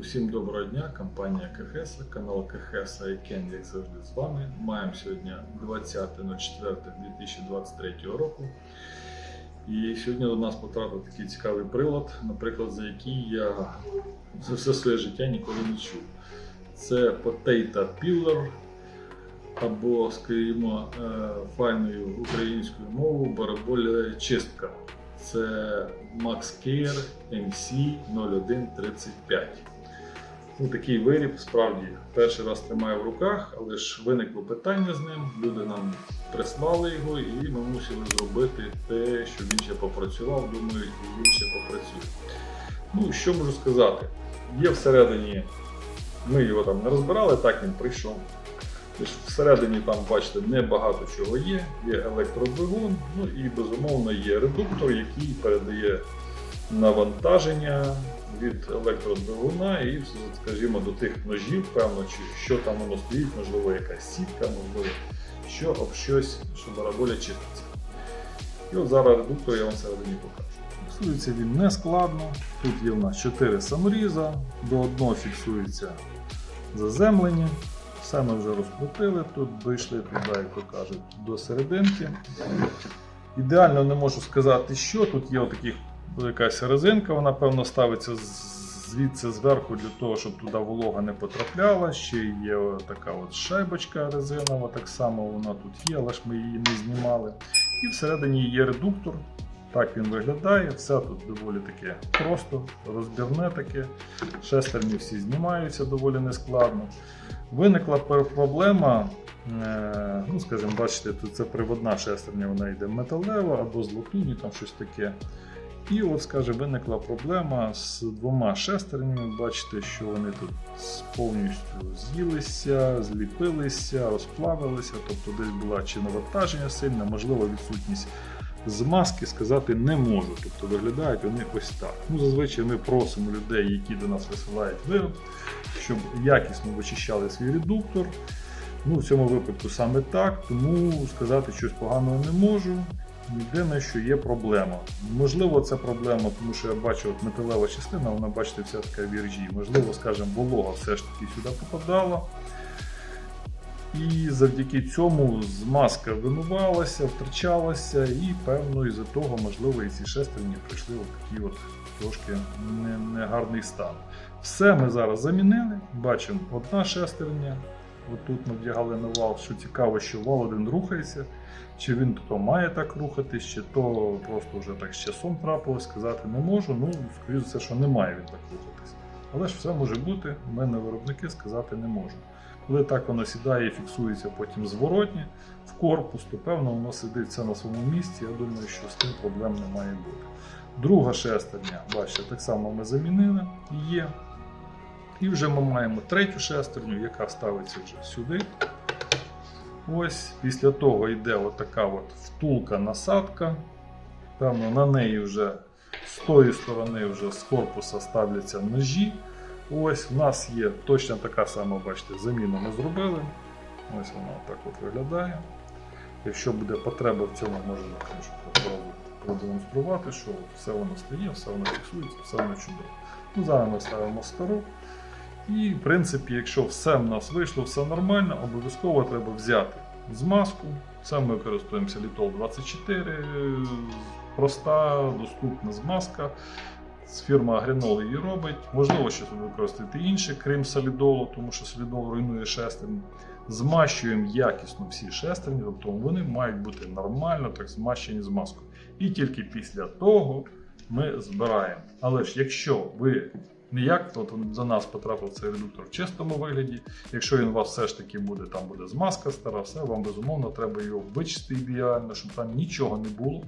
Усім доброго дня, компанія КХС, канал КХС Айкен, як завжди з вами. Маємо сьогодні 20.04.2023 року. І сьогодні до нас потрапив такий цікавий прилад, наприклад, за який я за все своє життя ніколи не чув. Це Potato Peeler, або, скажімо, е, файною українською мовою бараболя чистка. Це Max Care MC 0135. Ну, такий виріб справді перший раз тримаю в руках, але ж виникло питання з ним. Люди нам прислали його, і ми мусили зробити те, що він ще попрацював. Думаю, і він ще попрацює. Ну, що можу сказати? Є всередині, ми його там не розбирали, так він прийшов. Тож всередині там, бачите, небагато чого є. Є електродвигун, ну і безумовно є редуктор, який передає навантаження від електродвигуна і, скажімо, до тих ножів, певно, чи що там воно стоїть, можливо, якась сітка, можливо, що об щось, що бараболя чиститься. І от зараз редуктор я вам всередині покажу. Фіксується він не складно. Тут є в нас 4 саморіза, до одного фіксується заземлення. Все ми вже розкрутили, тут дійшли туди, як то кажуть, до серединки. Ідеально не можу сказати, що. Тут є отаких, якась резинка, вона певно ставиться звідси зверху для того, щоб туди волога не потрапляла. Ще є така от шайбочка резинова, так само вона тут є, але ж ми її не знімали. І всередині є редуктор. Так він виглядає, все тут доволі таке просто, розбірне таке. Шестерні всі знімаються доволі нескладно. Виникла проблема, е, ну скажімо, бачите, тут це приводна шестерня, вона йде металева або з латуні, там щось таке. І от, скажімо, виникла проблема з двома шестернями. Бачите, що вони тут повністю з'їлися, зліпилися, розплавилися, тобто десь була чи навантаження сильне, можливо, відсутність змазки сказати не можу. Тобто виглядають вони ось так. Ну, зазвичай ми просимо людей, які до нас висилають вироб, щоб якісно вичищали свій редуктор. Ну, в цьому випадку саме так, тому сказати щось поганого не можу. Єдине, що є проблема. Можливо, це проблема, тому що я бачу от металева частина, вона, бачите, вся така віржі. Можливо, скажімо, волога все ж таки сюди попадала. І завдяки цьому змазка вимивалася, втрачалася, і певно із-за того, можливо, і ці шестерні прийшли в такий от трошки не- негарний стан. Все ми зараз замінили. Бачимо одна шестерня. Отут ми вдягали на вал. Що цікаво, що вал один рухається. Чи він то має так рухатись, чи то просто вже так з часом трапилось, сказати не можу. Ну, скоріше все, що не має він так рухатись. Але ж все може бути, в мене виробники сказати не можу. Коли так воно сідає і фіксується потім зворотні в корпус, то певно воно сидить все на своєму місці. Я думаю, що з тим проблем не має бути. Друга шестерня, бачите, так само ми замінили, є. І вже ми маємо третю шестерню, яка ставиться вже сюди. Ось після того йде отака от втулка насадка. Певно, на неї вже з тої сторони вже з корпуса ставляться ножі. Ось в нас є точно така сама, бачите, заміну ми зробили. Ось вона так от виглядає. Якщо буде потреба в цьому, можна продемонструвати, що все воно стає, все воно фіксується, все воно чудово. Ну, зараз ми ставимо стару. І, в принципі, якщо все в нас вийшло, все нормально, обов'язково треба взяти змазку. Це ми користуємося Litol 24, проста, доступна змазка. Фірма Агрінол її робить. Можливо, щось ви використаєте інше, крім солідолу, тому що солідол руйнує шестерні. Змащуємо якісно всі шестерні, тобто вони мають бути нормально так змащені змазкою. І тільки після того ми збираємо. Але ж якщо ви ніяк, от до нас потрапив цей редуктор в чистому вигляді. Якщо він у вас все ж таки буде, там буде змазка стара, все вам безумовно треба його вичистити ідеально, щоб там нічого не було,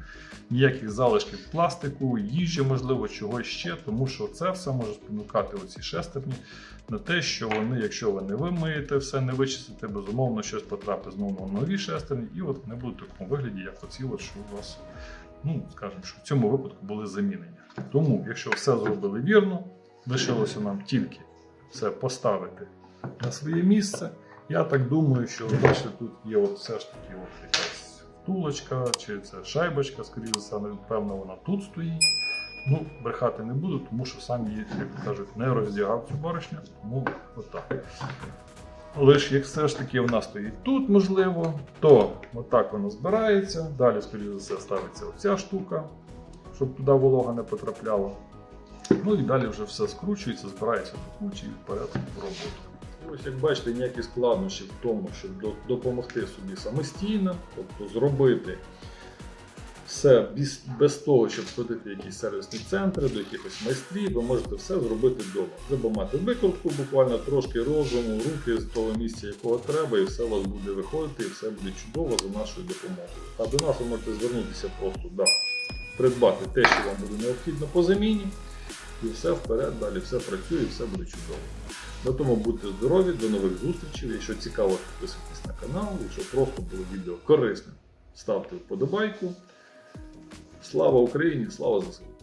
ніяких залишків пластику, їжі, можливо, чогось ще, тому що це все може спонукати оці шестерні на те, що вони, якщо ви не вимиєте все, не вичистите, безумовно, щось потрапить знову на нові шестерні, і от вони будуть в такому вигляді, як оці, от, що у вас, ну скажімо, що в цьому випадку були замінені. Тому, якщо все зробили вірно, лишилося нам тільки це поставити на своє місце. Я так думаю, що бачите, тут є от все ж таки от якась втулочка, чи це шайбочка, скоріше за все, певно, вона тут стоїть. Ну, брехати не буду, тому що сам її, як кажуть, не роздягав цю баришню, тому отак. Але як все ж таки вона стоїть тут, можливо, то отак воно збирається. Далі, скоріш за все, ставиться оця штука, щоб туди волога не потрапляла. Ну і далі вже все скручується, збирається до кучі і вперед в роботу. Ось як бачите, ніякі складнощі в тому, щоб допомогти собі самостійно, тобто зробити все без, без того, щоб ходити в якісь сервісні центри, до якихось майстрів, ви можете все зробити вдома. Треба мати викрутку, буквально трошки розуму, руки з того місця, якого треба, і все у вас буде виходити, і все буде чудово за нашою допомогою. А до нас ви можете звернутися просто да, придбати те, що вам буде необхідно по заміні, і все вперед, далі все працює, все буде чудово. На тому будьте здорові, до нових зустрічей. Якщо цікаво, підписуйтесь на канал. Якщо просто було відео корисним, ставте вподобайку. Слава Україні, слава ЗСУ!